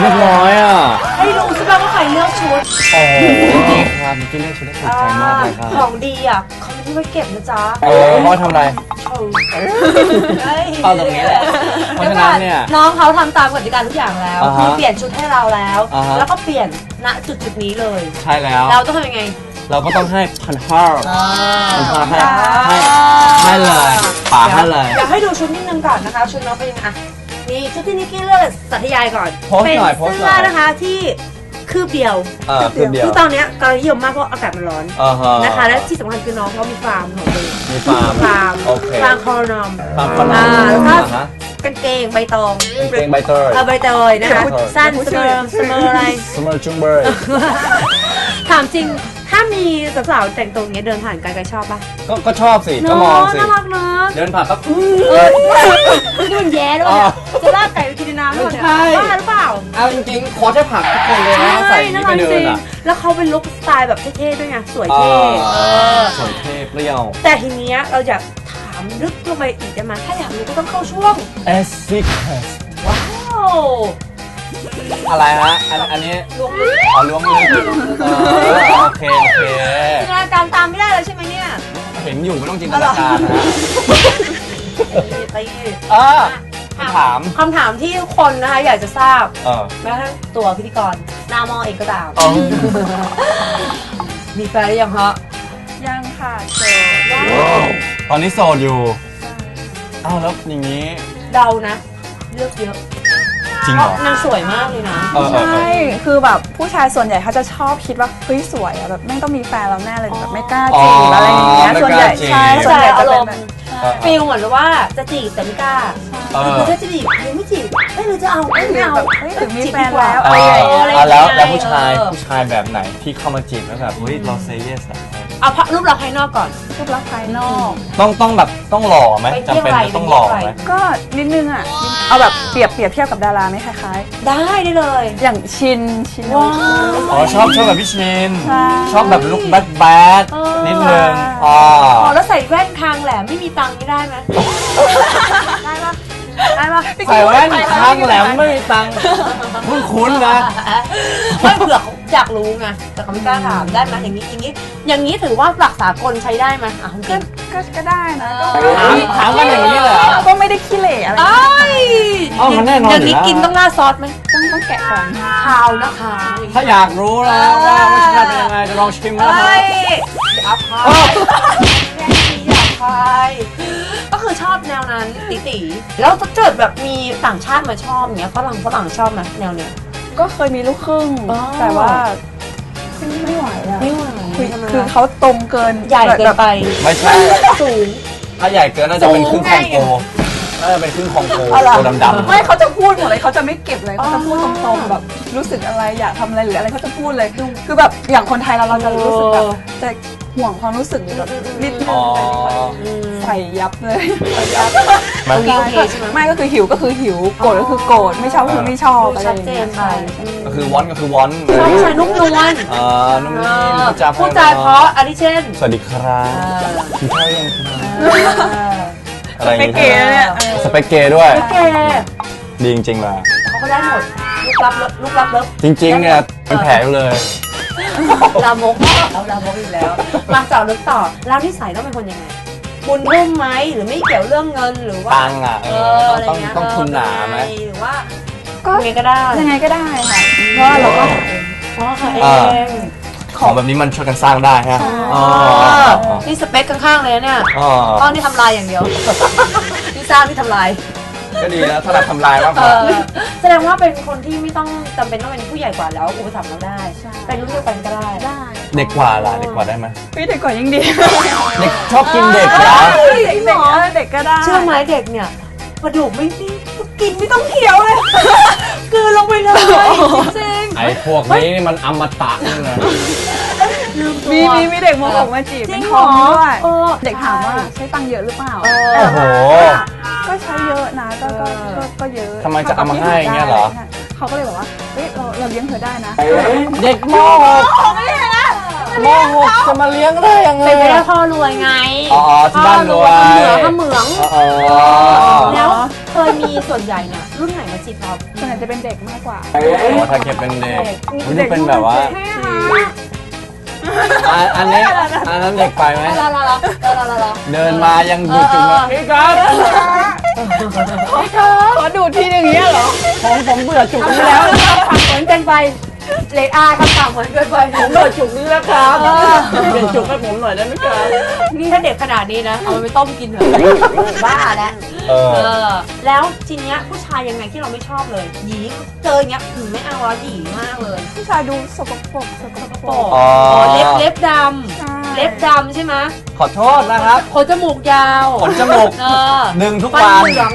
เรียบร้อยอะให้รู้ใช่ไหมว่าใครเลือกชุดโอ้โหจริงครับที่เลือกชุดได้ถูกใจมากเลยครับของดีอะเขาไม่ได้ไว้เก็บนะจ๊ะเออพ่อทำอะไรเฮ้ยเอาตรงนี้แหละเพราะฉะนั้นเนี่ยน้องเขาทำตามกติกาทุกอย่างแล้วอ่าฮะคือเปลี่ยนชุดให้เราแล้ว อ่าฮะ แล้วก็เปลี่ยนณจุดจุดๆนี้เลย ใช่แล้ว เราต้องทำยังไงเราก็ต้องให้พันห้าพันห้าให้อ่าให้ให้เลยป่าให้เลย อยากให้ดูชุดนิดนึงก่อนนะคะ ชุดน้องเป็นยังไงอะ นี่ชุดที่นิกกี้เลือกสัตยายก่อน โพสต์เป็นหน่อยโพสต์หน่เสื้ออย นะคะที่คืบเดียว เออคือเดียวคือตอนเนี้ยกำลังนิยมมากเพราะอากาศมันร้อนอ่าฮะนะคะ และที่สำคัญคือน้องเขามีฟาร์มของตัวเองมีฟาร์มฟาร์มโอเคฟาร์มโคโรนอม ฟาร์มขนมอ่าแล้วก็ อ่าฮะกางเกงใบตองกางเกงใบเตย เออใบเตยนะคะใบเตยสั้นเสมอเสมออะไร สมอร์จุงเบอร์ ถามจริงถ้า มีสาวๆแต่งตัวอย่างเงี้ยเดินผ่านกันก็ชอบปะก็ก็ชอบสิ ก็มองสิ น่ารักเนาะเดินผ่านปั๊บเออนี่มันแย่ด้วยเนี่ยจะลากไก่ไปกินในน้ำด้วยเนี่ยไม่ใช่บ้าหรือเปล่า เอาจริงๆขอแค่ผักทุกคนเลยนะใส่อย่างนี้ไปเดินอะแล้วเขาเป็นลุคสไตล์แบบเท่ๆด้วยไงสวยเท่เออสวยเท่เปรี้ยว แต่ทีเนี้ยเราอยากถามลึกลงไปอีกได้ไหมถ้าอยากรู้ก็ต้องเข้าช่วงเอสซิคว้าว อะไรฮะ อันอันนี้ลวงลึกอ๋อล้วงลึกเออโอเคโอเค จินตนาการตามไม่ได้แล้วใช่ไหมเนี่ยเห็นอยู่ไม่ต้องจินตนาการนะตีเออถาม คำถามที่ทุกคนนะคะอยากจะทราบเออแม้กระทั่งตัวพิธีกรหน้ามอเองก็ตามอ๋อมีแฟนหรือยังฮะยังค่ะโสดตอนนี้โสดอยู่อ้าวแล้วอย่างนี้ เดานะ เลือกเยอะ จริงเพเหรราะอนางสวยมากเลยนะ เออเออเอใช่ อ คือแบบผู้ชายส่วนใหญ่เขาจะชอบคิดว่าเฮ้ยสวยอะแบบไม่ต้องมีแฟนแล้วแน่เลยอ๋อแบบไม่กล้าจีบอะไรอย่างเงี้ยไม่ส่วนกใหล้าญ่จีบ ใช่ส่วนใหญ่จะเป็นแบบ เออฟีลเหมือนว่าจะจีบแต่ไม่กล้าเออหรือจะจีบหรือไม่จีบเอ้ยหรือจะเอาเอ้ยหรืไม่อเอาแบบเฮ้ยถึงมีแฟนจีบดีกาแล้ว เออะไรออย่างเงี้ยอะไรอะแล้วยังไงแล้วผู้ชายเออผู้ชายแบบไหนที่เข้ามาจีบแล้วแบบเฮ้ยเราเซเยสอะ เอาพระรูปลักษณ์ภายนอกก่อน รูปลักษณ์ภายนอก ต้องต้องแบบต้องหล่อไหมไปเที่จำยวเป็นไร จะต้องหล่อไปเที่ยวไหมไรก็นิดนึงอะ เอาแบบเปรียบเปรียบเทียบกับดาราไหมคล้ายได้ได้เลย ๆ อย่างชินชิน ว้าว อ๋อชอบชอบแบบพี่ชินใช่ ชอบแบบลุคแบดแบดเออ นิดนึงอ๋ออ๋อแล้วใส่แว่นคางแหลมไม่มีตังค์นี่ได้ไหมได้ปะ ได้ปะใส่แว่นข้างแหลมไม่มีตังค์คุ้นคุ้นๆนะไม่เผื่อเขาอยากรู้ไงแต่เขาไม่กล้าถามได้ไหมอย่างนี้อย่างนี้ อย่างนี้ถือว่าหลักสากลใช้ได้ไหมอะคุณก็กิ๊กก็ก็ได้นะเออถามถามกันอย่างนี้เลยเหรอก็ไม่ได้ขี้เหร่อะไรเอ้ยอ้าวมันแน่นอนอย่างนี้อยู่แล้วกินต้องราดซอสไหมต้องต้องแกะก่อนขาวนะคะถ้าอยากรู้แล้วว่ารสชาติเป็นยังไงจะลองชิมนะเฮ้ฮะยอย่าพายอย่าพายก็คือชอบแนวนั้นตีตีๆแล้วถ้าเกิดแบบมีต่างชาติมาชอบเนี้ยฝรั่งฝรั่งชอบไหมแนวเนี้ย ก็เคยมีลูกครึ่ง อ๋อ แต่ว่าไม่ไหวอะไม่ไหวคือทำไมคืออะเขาตรงเกินใหญ่เกินไป ไม่ใช่ สูง ถ้าใหญ่เกินน่าจะเป็นครึ่งคองโกสูงไงน่าจะเป็นครึ่งคองโกเอาล่ะตัวดำไม่เขาจะพูดหมดเลยเขาจะไม่เก็บเลยเขาจะพูดอ๋ตอรงๆแบบ รู้สึกอะไรอยากทำอะไรหรืออะไรเขาจะพูดเลย คือแบบอย่างคนไทยเราเราจะรู้สึกแบบจะห่วงความรู้สึกแบบนิดนึๆอ๋งอใส่ยับเลยมันโอเคโอเคใช่ไหม ไม่ก็คือหิวก็คือหิวโกรธก็คือโกรธไม่ชอบก็คือไม่ชอบดูอะไรชัอดย่างเจเงี้นยไปก็คือวอนก็คือวอนชอบผู้ชายนุ่มนวลอ่านุ่มนิ่มพูดจาพูดจาเพราะอาริเช่นสวัสดีครับกินข้าวยังครับอะไรอย่างไม่งี้เก๋เนี่ย สเปคเกย์ด้วย แกดีจริงๆเลยเขาก็ได้หมด ลูกรับเลิฟลูกรับเลิฟจริงๆเนี่ยเป็นแผลอยู่เลย ลามกเอาลามกอีกแล้ว มาเจาะลึกต่อแล้วนิสัยต้องเป็นคนยังไง บุญรุ่มไหมหรือไม่เกี่ยวเรื่องเงินหรือว่าตังค์อะเอออะไรต้องเงี้ยต้องทุนหนาไหมหรือว่าก็ยังไงก็ได้ยังไงก็ได้ค่ะเพราะว่าเราก็หาเองอ๋อค่ะเออ่า งของแบบนี้มันช่วยกันสร้างได้ฮะอ๋อนี่สเปคข้างๆเลยนะเนี่ยอ๋อตอนนี่ทำลายอย่างเดียวนี่สร้างที่ทำลาย ก็ดีนะถ้าเราทำลายมากกเอว่า อแสดงว่าเป็นคนที่ไม่ต้องจำเป็นต้องเป็นผู้ใหญ่กว่าแล้ว อุปถัมภ์เราได้เป็นรุ่นเดียวกันก็ได้ได้เด็กกว่าล่ะเด็กกว่าได้ไหมพี่เด็กกว่ายิ่งดีเด็กชอบกินเด็กเหรอเฮ้ยเด็กเด็กเออเด็กก็ได้เชื่อไหมเด็กเนี่ยกระดูกไม่ดีกินไม่ต้องเคี้ยวเลยกลืนลงไปเลยจริงไอ้พวกนี้นี่มันอมตะนี่นะๆลืมตัวมีมีมีเด็กมหกมาจีบจริเป็งนเหทรออมด้วยเออเด็กถามว่าใช้ตังค์เยอะหรือเปล่าเออโอ้โห ก็ใช้เยอะนะก็ก็ก็ก็เยอะทำไมจะเอามาให้อย่างเงี้ยเหรอ เขาก็เลยบอกว่าเฮ้ยเราเราเลี้ยงเธอได้นะเด็กม .6 ม .6 จะมาเลี้ยงได้ยังไงเป็นไปได้พ่อรวยไงอ๋อที่บ้านรวย พ่อเหมืองเหมือง อ๋อแล้วเคยมีส่วนใหญ่เนี่ยรุ่นไหนมาจีบเราส่วนใหญ่จะเป็นเด็กมากกว่า โอ้ทาเก็บเป็นเด็กมันดูเป็นแบบว่าใช่ค่ะอะอันนี้อันนั้นเด็กไปไหม ลาลาลาลาลาลา เดินมายังดูจุงเลยพี่ครับ ขอดูทีอย่างเงี้ยเหรอผมผมเบื่อจุกนี้แล้แล้ววคำถามเหมือนเกินไป เลดอาร์คำถามเหมือนเกินไป ผมเบื่อจุกนี้แล้วครับเปลี่ยนจุกให้ผมหน่อยได้ไหมครับ นี่ถ้าเด็กขนาดนี้นะ เอาไปต้มกินเถอะบ้าแล้วเอเอออ แล้วทีเนี้ยผู้ชายยังไงที่เราไม่ชอบเลยหยีเจออย่างเงี้ยหืมไม่เอาแล้วหยีมากเลยผู้ชายดูสกปรกสกปรโปกอ๋อ เล็บเล็บดใช่ำ เล็บดำใช่ไหมขอโทษนะครับ ขนจมูกยาวขนจมูก เออหนึ่งทุกฟันวันเหลือง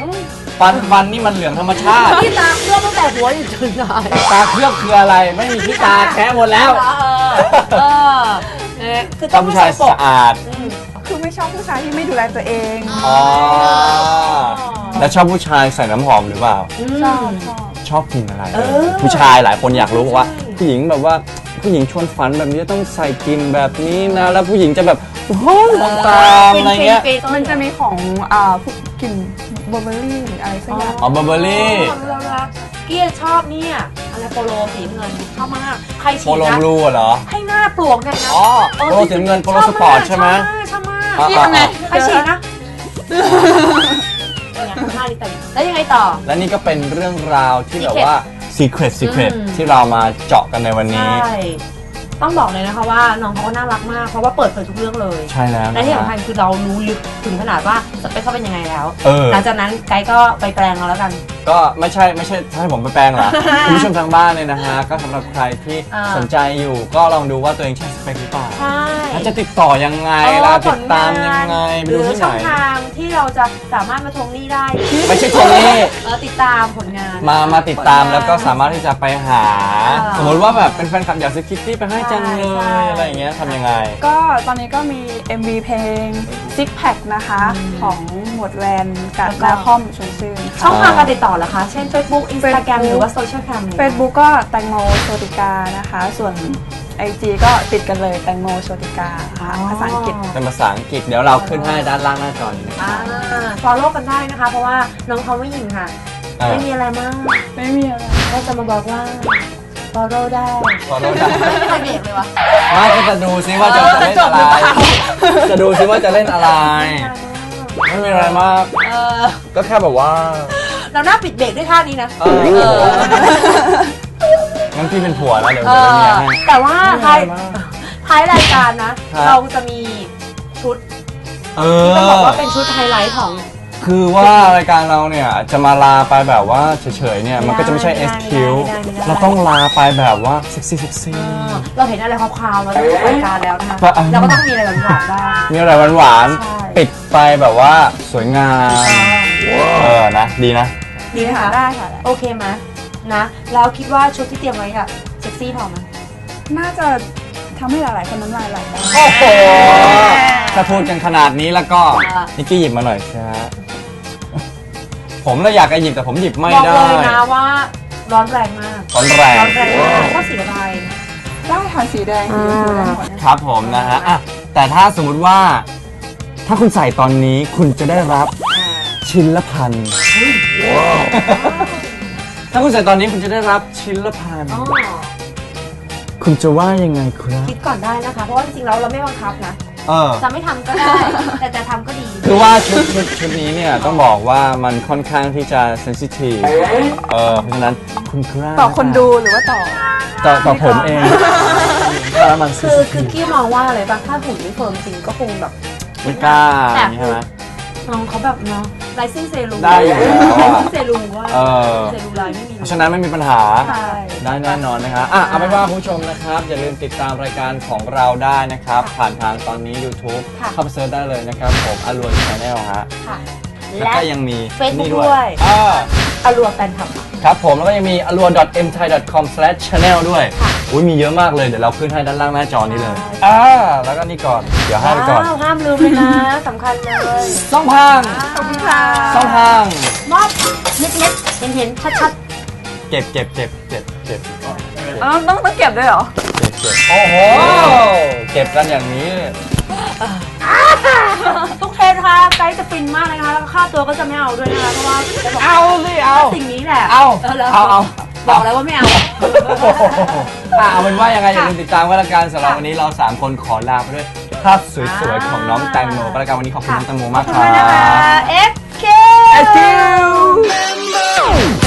ฟันฟันนี่มันเหลืองธรรมชาติ ที่ตาเคลือบตั้งแต่หัวอยู่จนไหนตาเคลือบคืออะไรไม่มีที่ตาแคะหมดแล้วเออเออเออคือต้องผู้ชายสกปรสะกอาดอืม คือไม่ชอบผู้ชายที่ไม่ดูแลตัวเอง อ๋อแล้วชอบผู้ชายใส่น้ำหอมหรือเปล่า ชอบชอบ ชอบกลินอะไร เออ ผู้ชายหลายคนอยากรู้ว่าใช่ ผู้หญิงแบบว่าผู้หญิงชวนฝันแบบนี้ต้องใส่กลินแบบนี้นะ แล้วผู้หญิงจะแบบโอ้โหมองตามอะไรเงี้ยฟินๆมันจะมีของอ่าพวกกลิ่นบลูเบอร์รี่หรืออะไรสักอย่างอ๋อ Burberry เรารักเกียชอบเนี่ยอะไรโปโลสีเงินชอบมากใครฉีโปดโลนะบลูเหรอให้หน้าปลวกเนี่ยนะอ๋อโปโลสีเงินโปโลสปอร์ตใช่ไหมชอบมากอะชอบมากอะใครฉีดนะเนี่ยทำท่าดีแต่แล้วยังไงต่อ และนี่ก็เป็นเรื่องราวที่แบบว่า secret secret อืม ที่เรามาเจาะกันในวันนี้ ใช่ต้องบอกเลยนะคะว่าน้องเขาก็น่ารักมากเพราะว่าเปิดเผยทุกเรื่องเลยใช่แล้วและนะที่สำคัฮะญคือเรารู้ลึกถึงขนาดว่าสเปคเขาเป็นยังไงแล้ว เออ หลังจากนั้นไกด์ก็ไปแปลงเอาแล้วกัน ก็ไม่ใช่ไม่ใช่ถ้าให้ผมไปแปลงเหรอ คุณผู้ชมทางบ้านเนี่ยนะฮะ ก็สำหรับใครที่อ่า สนใจอยู่ ก็ลองดูว่าตัวเองใช่สเปคหรือเปล่าใช่ แล้วจะติดต่อยังไงล่ะติดตามยังไงไปหรืดูอที่ไหช่อนงทางที่เราจะสามารถมาทวงหนี้ได้ไม่ใช่ตรงนี้ เออติดตามผลงาน มามาติดตามแล้วก็สามารถที่จะไปหาอ่าสมมติว่าแบบเป็นแฟนคลับอยากซื้อคิตตี้ไปให้จังเลใช่ยอะไรอย่างเงี้ยทำยังไง ก็ตอนนี้ก็มี MV เพลง Six Pack นะคะ ของ หมวดแวนกับนาคอมชวนชื่นช่อค่ะงทางการติดต่อเหรอคะ เช่น Facebook Instagram Facebook หรือว่าโซเชียลแคม Facebook ก็แตงโมโชติกานะคะ ส่วน IG ก็ติดกันเลยแตงโมโชติกาค่ะภาษาอังกฤษ เป็นภาษาอังกฤษเดี๋ยวเราขึ้นให้ด้านล่างหน้าจอนี้นะคอ่ารับฟอลโล่กันได้นะคะ เพราะว่าน้องเขาไม่ยิงค่ะ เออไม่มีอะไรมากไม่มีอะไร ก็จะมาบอกว่าฟอลโล่ได้ ขอโทษนะไม่มีใครเบรกเลยวะ ไม่ก็จะดูซิว่าจะจะเล่นอะไรจะดูซิว่าจะเล่นอะไร ไม่มีอะไรมาก เออก็แค่แบบว่าเราหน้าปิดเบรกด้วยท่านี้นะเออเอองั้นพี่เป็นผัวแล้วเดี๋ยวเอจะเป็นอเมียให้แต่ว่าท้ายไม่มีอะไรมากท้ายรายการนะครับเราจะมีชุดเอที่ต้องบอกอ ว่าเป็นชุดไฮไลท์ของ คือว่ารายการเราเนี่ยจะมาลาไปแบบว่าเฉยๆเนี่ยมันก็จะไม่ใช่ ไม่ได้ SQ ไม่ได้ไม่ได้ เราต้องลาไปแบบว่าเซ็กซี่เซ็กซี่ เออเราเห็นอะไรคร่าวๆมาจากรายการแล้วนะคะก็อะเราก็ต้องมีอะไรหวานๆบ้าง มีอะไรหวานใช่ๆ ปิดไปแบบว่าสวยงามเออนะ ดีนะ ดีไหมคะได้ค่ะโอเคไหมนะแล้วคิดว่าชุดที่เตรียมไว้อะเซ็กซี่พอไหมน่าจะทำให้หลายๆคนน้ำลายไหลได้โอ้โหถ้าพูดกันขนาดนี้แล้วก็อะนิกกี้หยิบมาหน่อยสิฮะผมเลยอยากจะหยิบแต่ผมหยิบไม่บอกได้ เลยนะว่าร้อนแรงมากร้อนแรง ร้อนแรงมากชอบสีอะไรได้ค่ะสีแดงสีชมพูได้หมดนะครับผมนะฮะอะแต่ถ้าสมมุติว่า ถ้าคุณใส่ตอนนี้คุณจะได้รับอ่าชิ้นละพันถ้าคุณใส่ตอนนี้คุณจะได้รับชิ้นละพันอ๋อคุณจะว่ายังไงครับ คิดก่อนได้นะคะ เพราะว่าจริงๆแล้วเราไม่บังคับนะ เออ จะไม่ทำก็ได้ แต่จะทำก็ดี คือว่าชุดชุดชุดนี้เนี่ยต้องบอกว่ามันค่อนข้างที่จะเซนซิทีฟเออเพราะฉะนั้นคุณคราต่อคนดูหรือว่าต่อ ต่อต่อผมเองแล้วมันเซนคือซิคืทีอฟกี้มองว่าอะไรบ้างถ้าหุ่นไม่เฟิร์มจริงก็คงแบบ ไม่กล้าอย่างนี้ใช่ไหม น้องเขาแบบเนาะไลซิ่งเซรูได้อยู่แล้วอะไลซิ่งเซรูว่าเออ เซรูไลน์ไม่มีเพราะฉะนั้นไม่มีปัญหา ใช่ ได้แน่นอนนะครับอะเอาเป็นว่าคุณผู้ชมนะครับ อย่าลืมติดตามรายการของเราได้นะครับ ผ่านทางตอนนี้ YouTube ค่ะ เข้าไปเซิร์ชได้เลยนะครับ ผมอรวยชาแนลฮะค่ะ แล้วและ ก็ยังมี Facebook นี่ด้วย อ่า อรัวแฟนคลับค่ะ ครับผมแล้วก็ยังมี a l u a m t h a i c o m c h a n n e l ด้วยค่ะอุ้ยมีเยอะมากเลยเดี๋ยวเราขึ้นให้ด้านล่างหน้าจอนี้เลยใช่อ่าแล้วก็นี่ก่อนเดี๋ยวให้ไปก่อน ว้าวห้ามลืมเลยนะสำคัญเลยซ่องพางขอบคุณค่ะซ่องพาง มอบเล็กๆเห็นๆชัดเก็บเก็บเก็บเก็บเก็บอ๋อต้องต้องเก็บด้วยเหรอเก็บเก็บโอ้โห เก็บกันอย่างนี้ ๆ ทุกเทรนค่ะไกด์จะฟินมากเลยนะคะแล้วก็ค่าตัวก็จะไม่เอาด้วยนะคะเพราะว่าจะบอกเอาสิเอาสิ่งนี้แหละเอาแล้วเอาเอาบอกแล้วว่าไม่เอา อะเอาเป็นว่ายังไงอย่าลืมติดตามกันละกันสำหรับวันนี้เรา3คนขอลาไปด้วยภาพสวยๆของน้องแตงโมก็แล้วกันวันนี้ขอบคุณน้องแตงโมมากขอบคคุรัณบนะคะ FK Thank you 've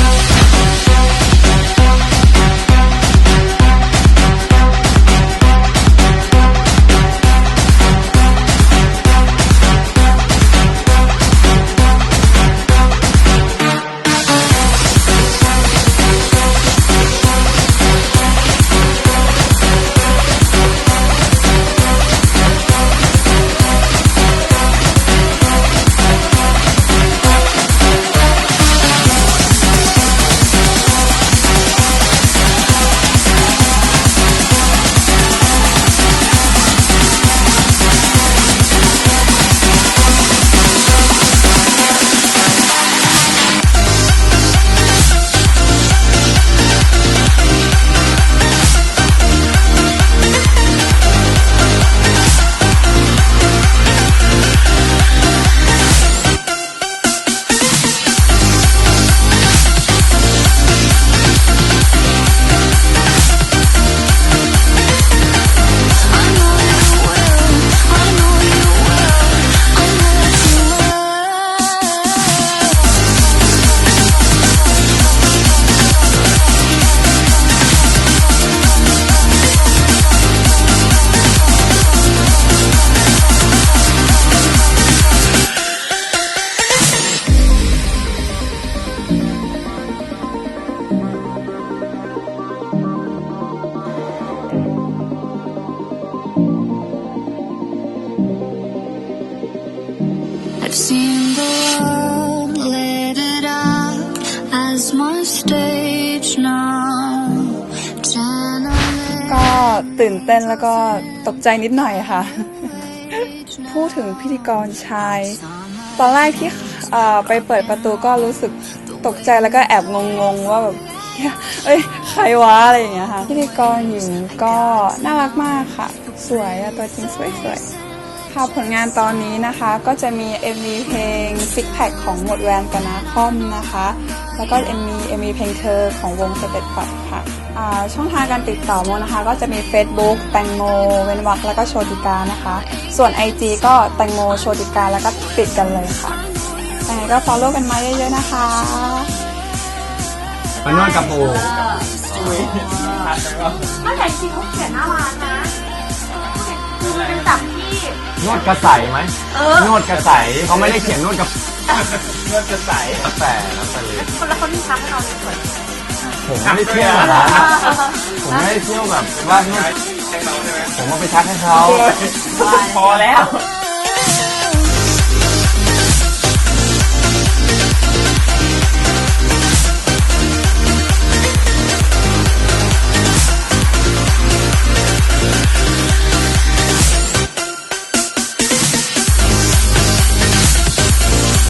ตื่นเต้นแล้วก็ตกใจนิดหน่อยค่ะ พูดถึงพิธีกรชาย ตอนแรกที่เอ่อไปเปิดประตูก็รู้สึกตกใจแล้วก็แอบงงๆว่าแบบเหี้ยเอ้ยใครวะอะไรอย่างเงี้ยค่ะพิธีกรหญิงก็น่ารักมากค่ะ สวยอะตัวจริงสวยๆค่ะผลงานตอนนี้นะคะก็จะมี MV เพลง Six Pack ของหมดแวนกับนาคอมนะคะ แล้วก็ MV MV เพลงเธอของวงสเต็ปปัดค่ะอ่า ช่องทางการติดต่อโมนะคะ ก็จะมี Facebook แตงโมเวนวักแล้วก็โชติกานะคะ ส่วน IG ก็แตงโมโชติกาแล้วก็ติดกันเลยค่ะยังไงก็ follow กันมาเยอะๆนะคะมานวดกับปูถ้าแต่จริงเขาเขียนหน้าร้านนะคือมันเป็นจากที่ นวดกระใสไหมเออ นวดกระใสเขาไม่ได้เขียนนวดกับนวดกระใสแต่แล้วแต่เลย คนละคนที่ทำให้เราเนี่ยสวย ผมไม่ได้เที่ยวแบบนั้นผมไม่ได้เที่ยวแบบว่านวดผมมาไปทักให้เขา พอแล้ว